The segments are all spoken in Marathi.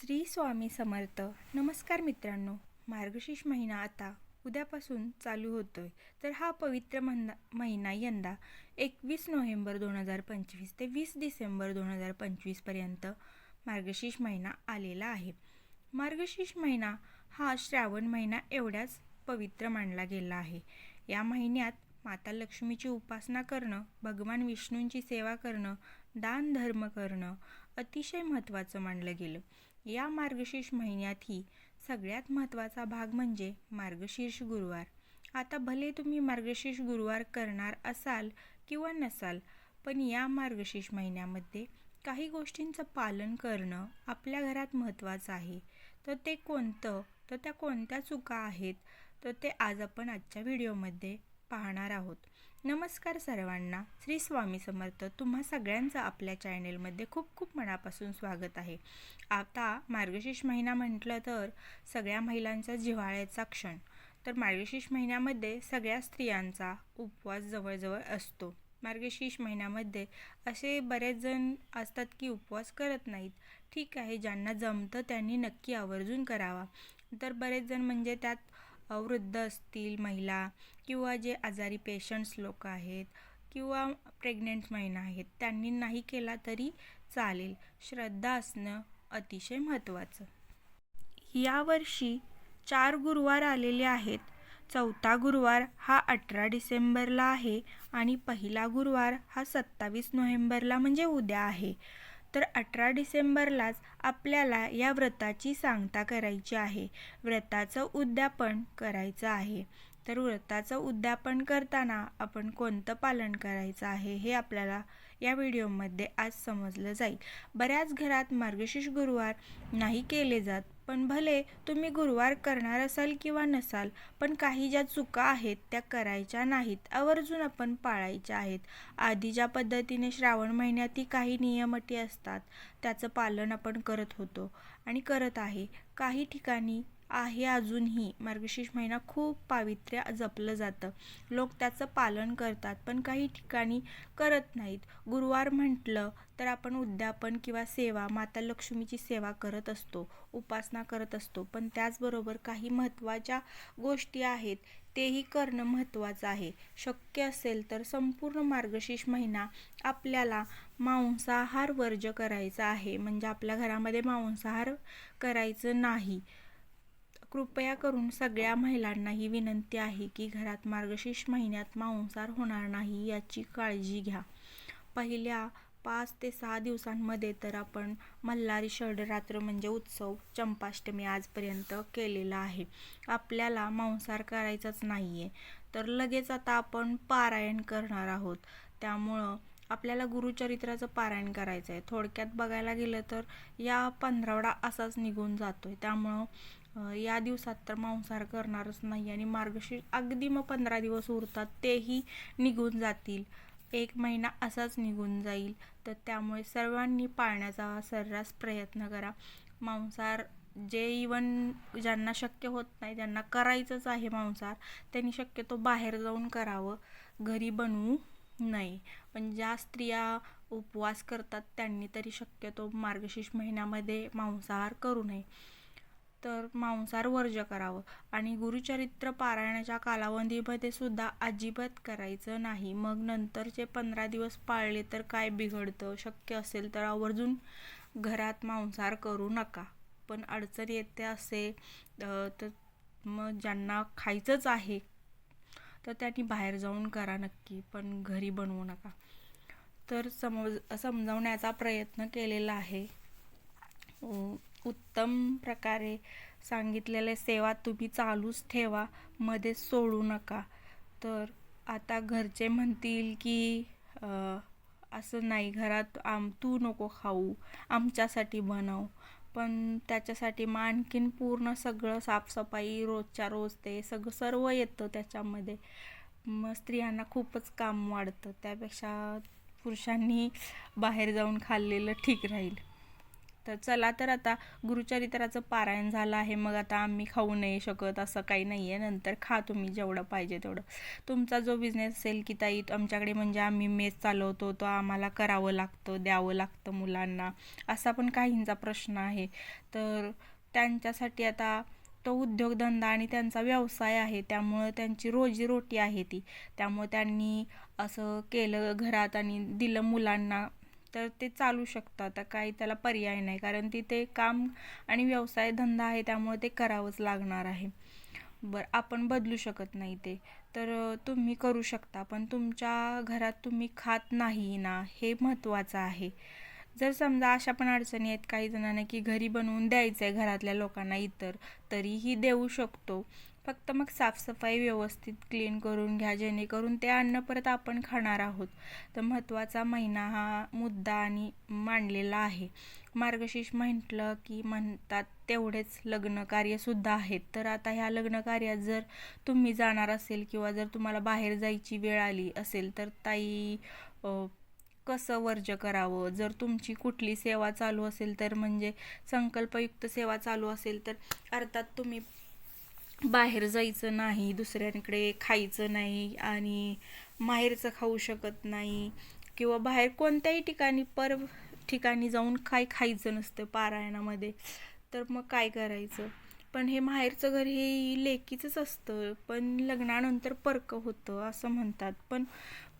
श्री स्वामी समर्थ. नमस्कार मित्रांनो. मार्गशीर्ष महिना आता उद्यापासून चालू होतोय. तर हा पवित्र महिना महिना यंदा एकवीस नोव्हेंबर दोन हजार पंचवीस ते वीस डिसेंबर दोन हजार पंचवीसपर्यंत मार्गशीर्ष महिना आलेला आहे. मार्गशीर्ष महिना हा श्रावण महिना एवढ्याच पवित्र मानला गेला आहे. या महिन्यात माता लक्ष्मीची उपासना करणं भगवान विष्णूंची सेवा करणं दान धर्म करणं अतिशय महत्त्वाचं मानलं गेलं. या मार्गशीर्ष महिन्यातही सगळ्यात महत्त्वाचा भाग म्हणजे मार्गशीर्ष गुरुवार. आता भले तुम्ही मार्गशीर्ष गुरुवार करणार असाल किंवा नसाल पण या मार्गशीर्ष महिन्यामध्ये काही गोष्टींचं पालन करणं आपल्या घरात महत्त्वाचं आहे. तर ते कोणतं? तर त्या कोणत्या चुका आहेत? तर ते आज आपण आजच्या व्हिडिओमध्ये पाहणार आहोत. नमस्कार सर्वांना. श्री स्वामी समर्थ तुम्हा सगळ्यांचं आपल्या चॅनेलमध्ये खूप खूप मनापासून स्वागत आहे. आता मार्गशीर्ष महिना म्हटलं तर सगळ्या महिलांचा जिव्हाळ्याचा क्षण. तर मार्गशीर्ष महिन्यामध्ये सगळ्या स्त्रियांचा उपवास जवळजवळ असतो. मार्गशीर्ष महिन्यामध्ये असे बरेच जण असतात की उपवास करत नाहीत. ठीक आहे ज्यांना जमतं त्यांनी नक्की आवर्जून करावा. तर बरेच जण म्हणजे त्यात वृद्ध असतील महिला किंवा जे आजारी पेशंट्स लोक आहेत किंवा प्रेग्नेंट महिला आहेत त्यांनी नाही केला तरी चालेल. श्रद्धा असणं अतिशय महत्त्वाचं यावर्षी चार गुरुवार आलेले आहेत. चौथा गुरुवार हा अठरा डिसेंबरला आहे आणि पहिला गुरुवार हा सत्तावीस नोव्हेंबरला म्हणजे उद्या आहे. तर अठरा डिसेंबरलाच आपल्याला या व्रताची सांगता करायची आहे. व्रताचं उद्यापन करायचं आहे. तर व्रताचं उद्यापन करताना आपण कोणतं पालन करायचं आहे हे आपल्याला या व्हिडिओमध्ये आज समजलं जाईल. बऱ्याच घरात मार्गशीर्ष गुरुवार नाही केले जात पण भले तुम्ही गुरुवार करणार असाल किंवा नसाल पण काही ज्या चुका आहेत त्या करायच्या नाहीत. आवर्जून आपण पाळायच्या आहेत. आधी ज्या पद्धतीने श्रावण महिन्यातही काही नियमटी असतात त्याचं पालन आपण करत होतो आणि करत आहे. काही ठिकाणी आहे अजूनही. मार्गशीर्ष महिना खूप पावित्र्य जपलं जातं. लोक त्याचं पालन करतात पण काही ठिकाणी करत नाहीत. गुरुवार म्हटलं तर आपण उद्यापन किंवा सेवा माता लक्ष्मीची सेवा करत असतो उपासना करत असतो. पण त्याचबरोबर काही महत्त्वाच्या गोष्टी आहेत तेही करणं महत्त्वाचं आहे. शक्य असेल तर संपूर्ण मार्गशीर्ष महिना आपल्याला मांसाहार वर्ज करायचा आहे. म्हणजे आपल्या घरामध्ये मांसाहार करायचं नाही. कृपया करून सगळ्या महिलांना ही विनंती आहे की घरात मार्गशीर्ष महिन्यात मांसाहार होणार नाही याची काळजी घ्या. पहिल्या पाच ते सहा दिवसांमध्ये तर आपण मल्हारी षडरात्र म्हणजे उत्सव चंपाष्टमी आजपर्यंत केलेला आहे. आपल्याला मांसाहार करायचाच नाही आहे तर लगेच आता आपण पारायण करणार आहोत. त्यामुळं आपल्याला गुरुचरित्राचं पारायण करायचं आहे थोडक्यात बघायला गेलं तर या पंधरावडा असाच निघून जातोय. त्यामुळं या दिवसात तर मांसाहार करणारच नाही आणि मार्गशीर्ष अगदी मग पंधरा दिवस उरतात तेही निघून जातील. एक महिना असाच निघून जाईल. तर त्यामुळे सर्वांनी पाळण्याचा सर्रास प्रयत्न करा. मांसाहार जे इवन ज्यांना शक्य होत नाही ज्यांना करायचंच आहे मांसाहार त्यांनी शक्यतो बाहेर जाऊन करावं. घरी बनवू नाही पण ज्या स्त्रिया उपवास करतात त्यांनी तरी शक्यतो मार्गशीर्ष महिन्यामध्ये मांसाहार करू नये. तर मांसाहार वर्ज करावं. आणि गुरुचरित्र पारायणाच्या कालावधीमध्ये सुद्धा अजिबात करायचं नाही. मग नंतरचे पंधरा दिवस पाळले तर काय बिघडतं? शक्य असेल तर आवर्जून घरात मांसाहार करू नका. पण अडचण येते असे तर मग ज्यांना खायचंच आहे तर त्यांनी बाहेर जाऊन करा नक्की पण घरी बनवू नका. तर समज समजावण्याचा प्रयत्न केलेला आहे. उत्तम प्रकारे सांगितलेले सेवा तुम्ही चालूच ठेवा मध्ये सोडू नका. तर आता घरचे म्हणतील की असं नाही घरात आम तू नको खाऊ आमच्यासाठी बनव. पण त्याच्यासाठी मग आणखीन पूर्ण सगळं साफसफाई रोजच्या रोज ते सगळं सर्व येतं त्याच्यामध्ये. मग स्त्रियांना खूपच काम वाढतं त्यापेक्षा पुरुषांनी बाहेर जाऊन खाल्लेलं ठीक राहील. तर चला तर आता गुरुचरित्राचं पारायण झालं आहे. मग आता आम्ही खाऊ नाही शकत असं काही नाही आहे नंतर खा तुम्ही जेवढं पाहिजे तेवढं. तुमचा जो बिझनेस असेल की ताई आमच्याकडे म्हणजे आम्ही मेस चालवतो तो आम्हाला करावं लागतं द्यावं लागतं मुलांना. असा पण काहींचा प्रश्न आहे. तर त्यांच्यासाठी आता तो उद्योगधंदा आणि त्यांचा व्यवसाय आहे. त्यामुळं त्यांची रोजीरोटी आहे ती. त्यामुळं त्यांनी असं केलं घरात आणि दिलं मुलांना तर ते चालू शकतं. आता काही त्याला पर्याय नाही. कारण तिथे काम आणि व्यवसाय धंदा आहे त्यामुळे ते करावंच लागणार आहे. बरं आपण बदलू शकत नाही ते. तर तुम्ही करू शकता. पण तुमच्या घरात तुम्ही खात नाही ना हे महत्त्वाचं आहे. जर समजा अशा पण अडचणी आहेत काही जणांना की घरी बनवून द्यायचं आहे घरातल्या लोकांना इतर तरीही देऊ शकतो. फक्त मग साफसफाई व्यवस्थित क्लीन करून घ्या जेणेकरून ते अन्न परत आपण खाणार आहोत. तर महत्त्वाचा महिना हा मुद्दा आणि मांडलेला आहे. मार्गशीर्ष म्हटलं की म्हणतात तेवढेच लग्नकार्यसुद्धा आहेत. तर आता ह्या लग्नकार्यात जर तुम्ही जाणार असेल किंवा जर तुम्हाला बाहेर जायची वेळ आली असेल तर ताई कसं वर्ज करावं? जर तुमची कुठली सेवा चालू असेल तर म्हणजे संकल्पयुक्त सेवा चालू असेल तर अर्थात तुम्ही बाहेर जायचं नाही दुसऱ्यांकडे खायचं नाही आणि माहेरचं खाऊ शकत नाही किंवा बाहेर कोणत्याही ठिकाणी पर ठिकाणी जाऊन काय खायचं नसतं पारायणामध्ये तर मग काय करायचं? पण हे माहेरचं घर हे लेकीचंच असतं पण लग्नानंतर परकं होतं असं म्हणतात. पण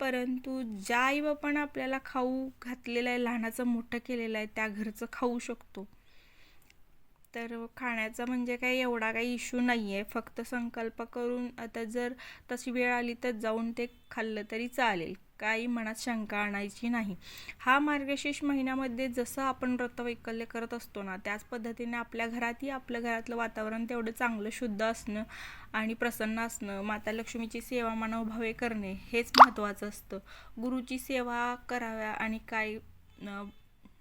परंतु ज्या आई आपल्याला खाऊ घातलेलं आहे लहानाचं मोठं केलेलं आहे त्या घरचं खाऊ शकतो. तर खाण्याचा म्हणजे काही एवढा काही इश्यू नाही आहे फक्त संकल्प करून आता जर तशी वेळ आली तर जाऊन ते खाल्लं तरी चालेल. काही मनात शंका आणायची नाही. हा मार्गशीर्ष महिन्यामध्ये जसं आपण व्रतवैकल्य करत असतो ना त्याच पद्धतीने आपल्या घरातही आपल्या घरातलं वातावरण तेवढं चांगलं शुद्ध असणं आणि प्रसन्न असणं माता लक्ष्मीची सेवा मानवभावे करणे हेच महत्त्वाचं असतं. गुरुची सेवा कराव्या आणि काय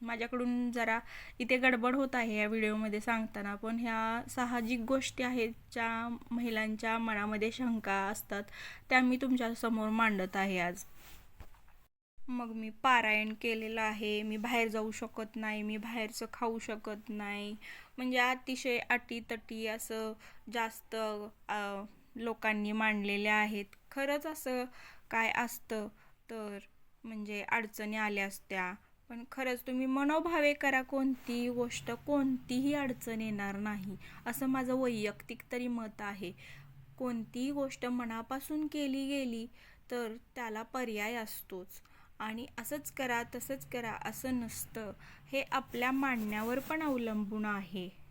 माझ्याकडून जरा इथे गडबड होत आहे या व्हिडिओमध्ये सांगताना पण ह्या साहजिक गोष्टी आहेत ज्या महिलांच्या मनामध्ये शंका असतात त्या मी तुमच्यासमोर मांडत आहे आज. मग मी पारायण केलेलं आहे मी बाहेर जाऊ शकत नाही मी बाहेरचं खाऊ शकत नाही. म्हणजे अतिशय अटीतटी असं जास्त लोकांनी मांडलेले आहेत. खरंच असं काय असतं तर म्हणजे अडचणी आल्या असत्या. पण खरंच तुम्ही मनोभावे करा कोणतीही गोष्ट कोणतीही अडचण येणार नाही. असं माझं वैयक्तिक तरी मत आहे. कोणतीही गोष्ट मनापासून केली गेली तर त्याला पर्याय असतोच. आणि असंच करा तसंच करा असं नसतं. हे आपल्या मांडण्यावर पण अवलंबून आहे.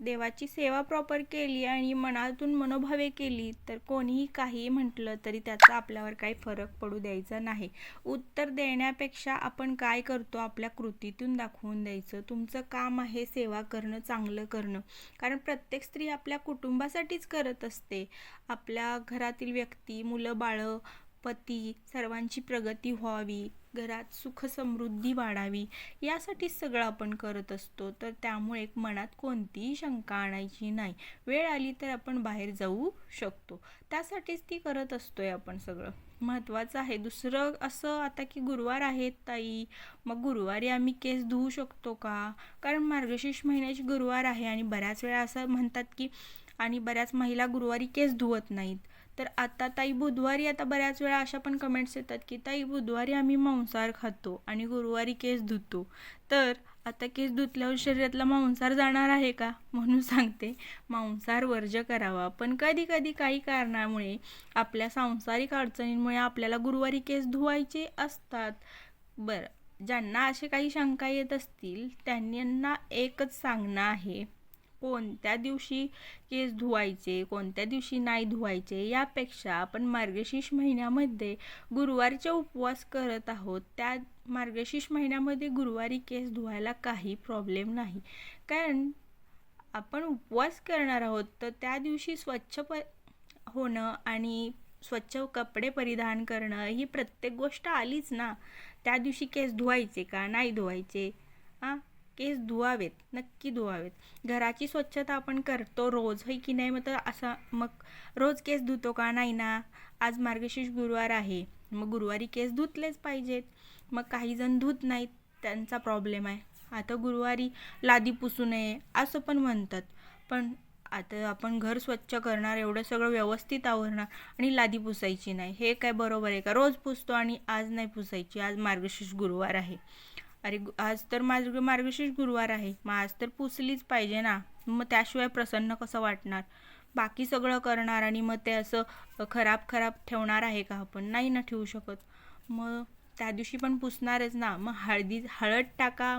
देवाची सेवा प्रॉपर केली आणि मनातून मनोभावे केली तर कोणीही काही म्हटलं तरी त्याचा आपल्यावर काही फरक पडू द्यायचा नाही. उत्तर देण्यापेक्षा आपण काय करतो? आपल्या कृतीतून दाखवून द्यायचं. तुमचं काम आहे सेवा करणं चांगलं करणं. कारण प्रत्येक स्त्री आपल्या कुटुंबासाठीच करत असते. आपल्या घरातील व्यक्ती मुलं बाळं पती सर्वांची प्रगती व्हावी. घरात सुख समृद्धी वाढावी यासाठीच सगळं आपण करत असतो. तर त्यामुळे मनात कोणतीही शंका आणायची नाही. वेळ आली तर आपण बाहेर जाऊ शकतो. त्यासाठीच ती करत असतोय आपण सगळं. महत्त्वाचं आहे. दुसरं असं आता की गुरुवार आहेत ताई. मग गुरुवारी आम्ही केस धुवू शकतो का? कारण मार्गशीर्ष महिन्याची गुरुवार आहे आणि बऱ्याच वेळा असं म्हणतात की आणि बऱ्याच महिला गुरुवारी केस धुवत नाहीत. तर आता ताई बुधवारी आता बऱ्याच वेळा अशा पण कमेंट्स येतात की ताई बुधवारी आम्ही मांसाहार खातो आणि गुरुवारी केस धुतो. तर आता केस धुतल्यावर शरीरातला मांसाहार जाणार आहे का? म्हणून सांगते मांसाहार वर्ज करावा. पण कधी कधी काही कारणामुळे आपल्या सांसारिक अडचणींमुळे आपल्याला गुरुवारी केस धुवायचे असतात. बरं ज्यांना असे काही शंका येत असतील त्यांना एकच सांगणं आहे. कोणत्या दिवशी केस धुवायचे कोणत्या दिवशी नाही धुवायचे यापेक्षा आपण मार्गशीर्ष महिन्यामध्ये गुरुवारचे उपवास करत आहोत. त्या मार्गशीर्ष महिन्यामध्ये गुरुवारी केस धुवायला काही प्रॉब्लेम नाही. कारण आपण उपवास करणार आहोत तर त्या दिवशी स्वच्छ प होणं आणि स्वच्छ कपडे परिधान करणं ही प्रत्येक गोष्ट आलीच ना? त्या दिवशी केस धुवायचे का? नाही धुवायचे. हां केस धुवावेत नक्की धुवावेत. घराची स्वच्छता आपण करतो रोज होय की नाही? मग तर असा मग रोज केस धुतो का? नाही ना. आज मार्गशीर्ष गुरुवार आहे. मग गुरुवारी केस धुतलेच पाहिजेत. मग काही जण धुत नाहीत त्यांचा प्रॉब्लेम आहे. आता गुरुवारी लादी पुसू नये असं पण म्हणतात. पण आता आपण घर स्वच्छ करणार एवढं सगळं व्यवस्थित आवरणार आणि लादी पुसायची नाही. हे काय बरोबर आहे का? रोज पुसतो आणि आज नाही पुसायची आज मार्गशीर्ष गुरुवार आहे. अरे आज तर मार्ग मार्गशीर्ष गुरुवार आहे. मग आज तर पुसलीच पाहिजे ना. मग त्याशिवाय प्रसन्न कसं वाटणार? बाकी सगळं करणार आणि मग ते असं खराब खराब ठेवणार आहे का आपण? नाही ना ठेवू शकत. मग त्या दिवशी पण पुसणारच ना. मग हळदी हळद टाका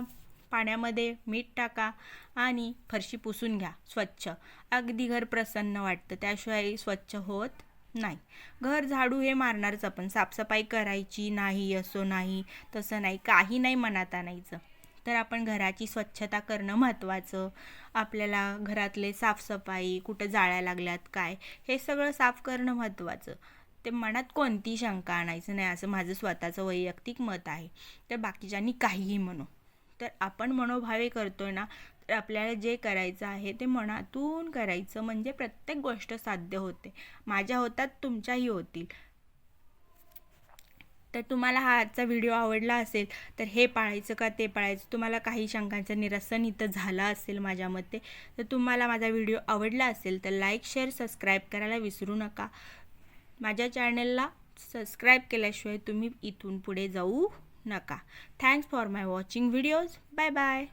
पाण्यामध्ये मीठ टाका आणि फरशी पुसून घ्या. स्वच्छ. अगदी घर प्रसन्न वाटतं. त्याशिवाय स्वच्छ होत नाही. घर झाडू हे मारणारच आपण. साफसफाई करायची नाही असो नाही तसं नाही काही नाही मनात आणायचं. तर आपण घराची स्वच्छता करणं महत्त्वाचं. आपल्याला घरातले साफसफाई कुठं जाळ्या लागल्यात काय हे सगळं साफ करणं महत्त्वाचं. ते मनात कोणती शंका आणायचं नाही असं माझं स्वतःचं वैयक्तिक मत आहे. तर बाकीच्यांनी काहीही म्हणू. तर आपण मनोभावे आहे ना आपल्याला जे करायचं आहे ते मनातून करायचं म्हणजे प्रत्येक गोष्ट साध्य होते. माझ्या होतात तुमच्याही होतील. तर तुम्हाला हा आजचा व्हिडिओ आवडला असेल तर हे पाळायचं का ते पाळायचं? तुम्हाला काही शंकांचं निरसन इथं झालं असेल माझ्या मते तर तुम्हाला माझा व्हिडिओ आवडला असेल तर लाईक शेअर सबस्क्राईब करायला विसरू नका. माझ्या चॅनलला सबस्क्राईब केल्याशिवाय तुम्ही इथून पुढे जाऊ नका. Thanks for my watching videos. Bye bye.